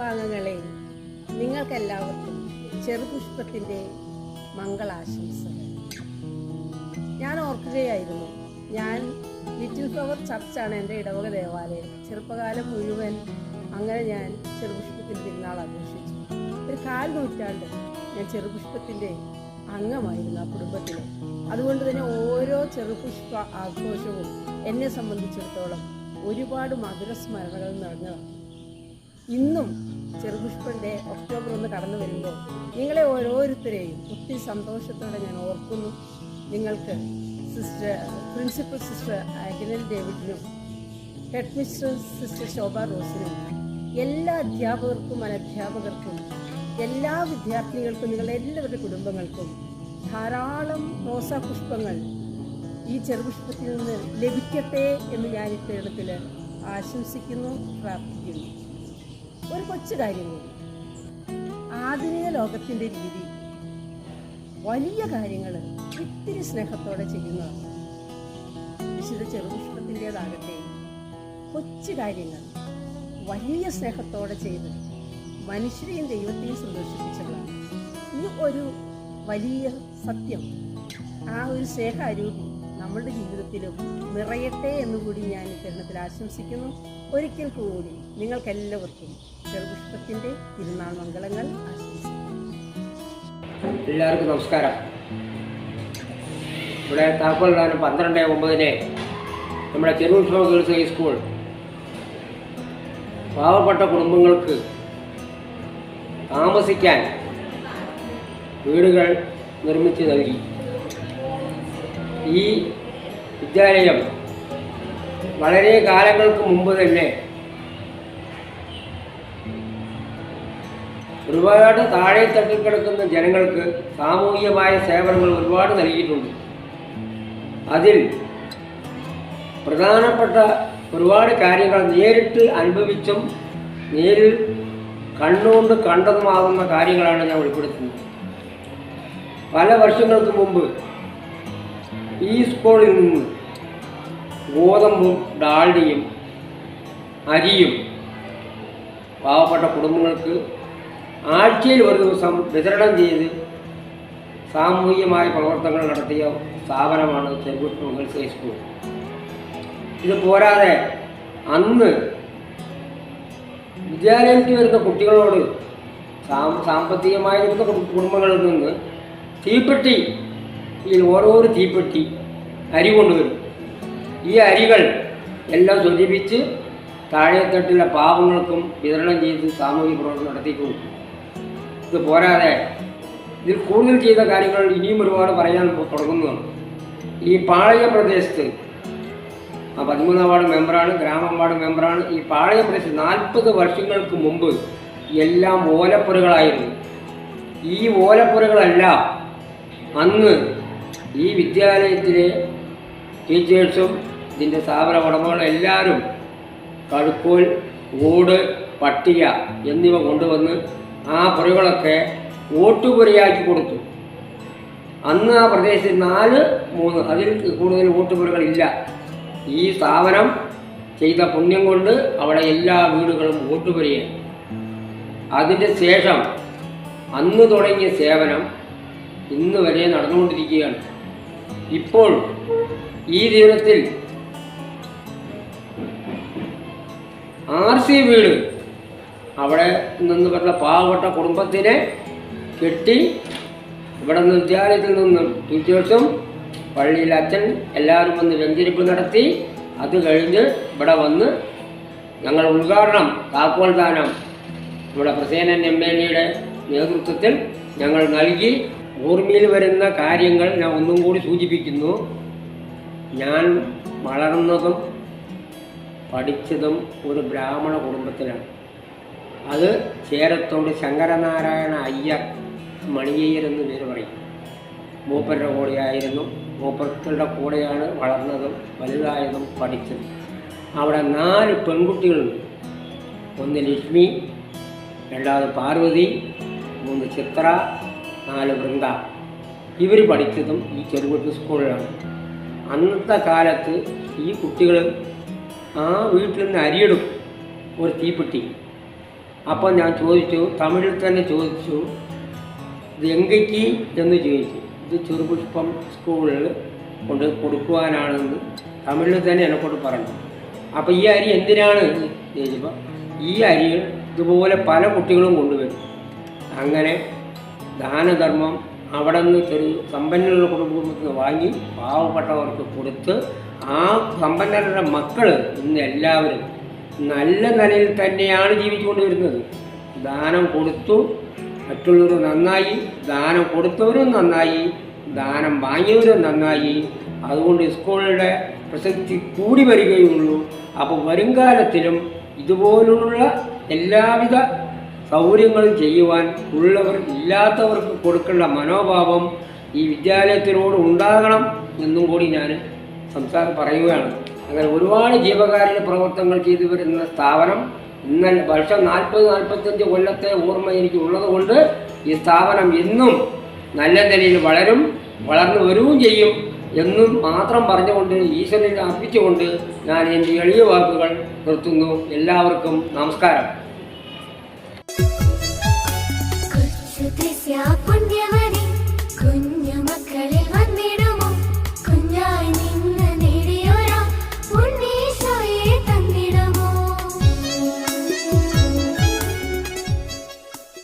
കുടുംബാംഗങ്ങളെ നിങ്ങൾക്കെല്ലാവർക്കും ചെറുപുഷ്പത്തിന്റെ മംഗളാശംസകൾ. ഞാൻ ഓർക്കുകയായിരുന്നു ഞാൻ ലിറ്റിൽ ഫ്ലവർ ചർച്ചാണ് എന്റെ ഇടവക ദേവാലയം. ചെറുപ്പകാലം മുഴുവൻ അങ്ങനെ ഞാൻ ചെറുപുഷ്പത്തിൽ തിരുനാൾ ആഘോഷിച്ചു. ഒരു കാൽ നൂറ്റാണ്ട് ഞാൻ ചെറുപുഷ്പത്തിന്റെ അംഗമായിരുന്നു ആ കുടുംബത്തിൽ അതുകൊണ്ട് തന്നെ ഓരോ ചെറുപുഷ്പ ആഘോഷവും എന്നെ സംബന്ധിച്ചിടത്തോളം ഒരുപാട് മധുരസ്മരണകൾ നിറഞ്ഞതാണ്. ഇന്നും ചെറുപുഷ്പന്റെ ഒക്ടോബർ ഒന്ന് കടന്നു വരുമ്പോൾ നിങ്ങളെ ഓരോരുത്തരെയും ഒത്തിരി സന്തോഷത്തോടെ ഞാൻ ഓർക്കുന്നു. നിങ്ങൾക്ക് സിസ്റ്റർ പ്രിൻസിപ്പൽ സിസ്റ്റർ അഖിലൻ ഡേവിഡിനും ഹെഡ് സിസ്റ്റർ ശോഭ റോസിനും എല്ലാ അധ്യാപകർക്കും അനധ്യാപകർക്കും എല്ലാ വിദ്യാർത്ഥികൾക്കും നിങ്ങളുടെ എല്ലാവരുടെ കുടുംബങ്ങൾക്കും ധാരാളം റോസാപുഷ്പങ്ങൾ ഈ ചെറുപുഷ്പത്തിൽ നിന്ന് ലഭിക്കട്ടെ എന്ന് ഞാൻ ഇത്തരത്തിൽ ആശംസിക്കുന്നു പ്രാർത്ഥിക്കുന്നു. ഒരു കൊച്ചു കാര്യം കൂടി. ആധുനിക ലോകത്തിന്റെ രീതി വലിയ കാര്യങ്ങൾ ഇത്തിരി സ്നേഹത്തോടെ ചെയ്യുന്നതാണ്. വിശുദ്ധ ചെറുപുഷ്പത്തിന്റെതാകട്ടെ കൊച്ചു കാര്യങ്ങൾ വലിയ സ്നേഹത്തോടെ ചെയ്ത് മനുഷ്യരെയും ദൈവത്തെയും സന്തോഷിപ്പിച്ചതാണ് ഈ ഒരു വലിയ സത്യം ആ ഒരു സ്നേഹാരൂപി നമ്മളുടെ ജീവിതത്തിലും നിറയട്ടെ എന്നുകൂടി ഞാൻ ഇത്തരണത്തിൽ ആശംസിക്കുന്നു. ഒരിക്കൽ കൂടി നിങ്ങൾക്കെല്ലാവർക്കും ചെറുപുഷ്പത്തിന്റെ തിരുനാൾ മംഗളങ്ങൾ എല്ലാവർക്കും നമസ്കാരം. ഇവിടെ താക്കോൽ ദാനം പന്ത്രണ്ട് ഒമ്പതിന് നമ്മുടെ ചെറുപുഷ്പ ഗേൾസ് ഹൈസ്കൂൾ പാവപ്പെട്ട കുടുംബങ്ങൾക്ക് താമസിക്കാൻ വീടുകൾ നിർമ്മിച്ച് നൽകി. ഈ വിദ്യാലയം വളരെ കാലങ്ങൾക്ക് മുമ്പ് തന്നെ ഒരുപാട് താഴെ തട്ടിക്കിടക്കുന്ന ജനങ്ങൾക്ക് സാമൂഹികമായ സേവനങ്ങൾ ഒരുപാട് നൽകിയിട്ടുണ്ട്. അതിൽ പ്രധാനപ്പെട്ട ഒരുപാട് കാര്യങ്ങൾ നേരിട്ട് അനുഭവിച്ചും നേരിൽ കണ്ണുകൊണ്ട് കണ്ടതുമാകുന്ന കാര്യങ്ങളാണ് ഞാൻ വെളിപ്പെടുത്തുന്നത്. പല വർഷങ്ങൾക്ക് മുമ്പ് ഈ സ്കൂളിൽ നിന്ന് ഗോതമ്പും ഡാൾഡിയും അരിയും പാവപ്പെട്ട കുടുംബങ്ങൾക്ക് ആഴ്ചയിൽ ഒരു ദിവസം വിതരണം ചെയ്ത് സാമൂഹികമായ പ്രവർത്തനങ്ങൾ നടത്തിയ സ്ഥാപനമാണ് ചെറുപുഷ്പ ഗേൾസ് ഹൈസ്കൂൾ ഇത് പോരാതെ അന്ന് വിദ്യാലയത്തിൽ വരുന്ന കുട്ടികളോട് സാമ്പത്തികമായി വരുന്ന കുടുംബങ്ങളിൽ നിന്ന് തീപ്പെട്ടി ഓരോരോ തീപ്പെട്ടി അരി കൊണ്ടുവരും. ഈ അരികൾ എല്ലാം സ്വരൂപിച്ച് താഴെത്തട്ടിലെ പാവങ്ങൾക്കും വിതരണം ചെയ്ത് സാമൂഹിക പ്രവർത്തനം നടത്തിയിട്ടുണ്ട്. ഇത് പോരാതെ ഇതിൽ കൂടുതൽ ചെയ്ത കാര്യങ്ങൾ ഇനിയും ഒരുപാട് പറയാൻ തുടങ്ങുന്നതാണ്. ഈ പാളയ പ്രദേശത്ത് ആ പതിമൂന്നാം വാർഡ് മെമ്പറാണ് ഗ്രാമം വാർഡ് മെമ്പറാണ്. ഈ പാളയ പ്രദേശത്ത് നാൽപ്പത് വർഷങ്ങൾക്ക് മുമ്പ് എല്ലാം ഓലപ്പുരകളായിരുന്നു. ഈ ഓലപ്പുരകളെല്ലാം അന്ന് ഈ വിദ്യാലയത്തിലെ ടീച്ചേഴ്സും ഇതിന്റെ സ്ഥാപന ഉടമകളും എല്ലാവരും കഴുക്കൂൽ ഊട് പട്ടിക എന്നിവ കൊണ്ടുവന്ന് ആ പുരകളൊക്കെ ഓട്ടുപുരയാക്കി കൊടുത്തു. അന്ന് ആ പ്രദേശത്ത് നാല് മൂന്ന് അതിൽ കൂടുതൽ ഓട്ടുപുരകളില്ല ഈ സ്ഥാപനം ചെയ്ത പുണ്യം കൊണ്ട് അവിടെ എല്ലാ വീടുകളും ഓട്ടുപുരയായി അതിന്റെ ശേഷം അന്ന് തുടങ്ങിയ സേവനം ഇന്ന് വരെ നടന്നുകൊണ്ടിരിക്കുകയാണ്. ഇപ്പോൾ ഈ ദിനത്തിൽ ആർ സി വീട്. അവിടെ നിന്ന് പറഞ്ഞ പാവപ്പെട്ട കുടുംബത്തിനെ കെട്ടി ഇവിടെ നിന്ന് വിദ്യാലയത്തിൽ നിന്നും ടീച്ചേഴ്സും പള്ളിയിലെ അച്ഛൻ എല്ലാവരും വന്ന് വെഞ്ചരിപ്പ് നടത്തി അത് കഴിഞ്ഞ് ഇവിടെ വന്ന് ഞങ്ങൾ ഉദ്ഘാടനം താക്കോൽ ദാനം. നമ്മുടെ പ്രസേനൻ എം എൽ എയുടെ നേതൃത്വത്തിൽ ഞങ്ങൾ നൽകി. ഓർമ്മയിൽ വരുന്ന കാര്യങ്ങൾ ഞാൻ ഒന്നും കൂടി സൂചിപ്പിക്കുന്നു. ഞാൻ വളർന്നതും പഠിച്ചതും ഒരു ബ്രാഹ്മണ കുടുംബത്തിലാണ്. അത് ചേരത്തോട് ശങ്കരനാരായണ അയ്യർ മണിയയ്യർ എന്ന് പേര് പറയും. മൂപ്പരുടെ കൂടെയായിരുന്നു. മൂപ്പരുടെ കൂടെയാണ് വളർന്നതും വലുതായതും പഠിച്ചതും. അവിടെ നാല് പെൺകുട്ടികളുണ്ട്. ഒന്ന് ലക്ഷ്മി രണ്ടാമത് പാർവതി മൂന്ന് ചിത്ര നാല് വൃന്ദ. ഇവർ പഠിച്ചതും ഈ ചെറുകുട്ടി സ്കൂളിലാണ്. അന്നത്തെ കാലത്ത് ഈ കുട്ടികൾ ആ വീട്ടിൽ നിന്ന് അരിയെടുക്കും ഒരു തീപ്പെട്ടി. അപ്പം ഞാൻ ചോദിച്ചു തമിഴിൽ തന്നെ ചോദിച്ചു ഇത് എങ്കയ്ക്ക് എന്ന് ചോദിച്ചു. ഇത് ചെറുപുഷ്പം സ്കൂളിൽ കൊണ്ട് കൊടുക്കുവാനാണെന്ന് തമിഴിൽ തന്നെ എന്നെക്കൊണ്ട് പറഞ്ഞു. അപ്പോൾ ഈ അരി എന്തിനാണ് ചോദിച്ചപ്പോൾ ഈ അരി ഇതുപോലെ പല കുട്ടികളും കൊണ്ടുവരും. അങ്ങനെ ദാനധർമ്മം അവിടെ നിന്ന് ചെറിയ സമ്പന്നരുടെ കുടുംബത്തിൽ നിന്ന് വാങ്ങി പാവപ്പെട്ടവർക്ക് കൊടുത്ത് ആ സമ്പന്നരുടെ മക്കൾ ഇന്ന് എല്ലാവരും നല്ല നിലയിൽ തന്നെയാണ് ജീവിച്ചുകൊണ്ട് വരുന്നത്. ദാനം കൊടുത്തു മറ്റുള്ളവർ നന്നായി ദാനം കൊടുത്തവരും നന്നായി ദാനം വാങ്ങിയവരും നന്നായി. അതുകൊണ്ട് സ്കൂളുടെ പ്രസക്തി കൂടി വരികയുള്ളൂ. അപ്പോൾ വരുംകാലത്തിലും ഇതുപോലുള്ള എല്ലാവിധ സൗകര്യങ്ങളും ചെയ്യുവാൻ ഉള്ളവർ ഇല്ലാത്തവർക്ക് കൊടുക്കേണ്ട മനോഭാവം ഈ വിദ്യാലയത്തിനോട് ഉണ്ടാകണം എന്നും കൂടി ഞാൻ സംസാരം പറയുകയാണ്. അങ്ങനെ ഒരുപാട് ജീവകാരുണ്യ പ്രവർത്തനങ്ങൾ ചെയ്തു വരുന്ന സ്ഥാപനം ഇന്നലെ വർഷം നാൽപ്പത് നാൽപ്പത്തഞ്ച് കൊല്ലത്തെ ഓർമ്മ എനിക്ക് ഉള്ളതുകൊണ്ട് ഈ സ്ഥാപനം എന്നും നല്ല നിലയിൽ വളരും വളർന്നു വരികയും ചെയ്യും എന്നും മാത്രം പറഞ്ഞുകൊണ്ട് ഈശ്വരനെ അർപ്പിച്ചുകൊണ്ട് ഞാൻ എന്റെ എളിയ വാക്കുകൾ നിർത്തുന്നു. എല്ലാവർക്കും നമസ്കാരം.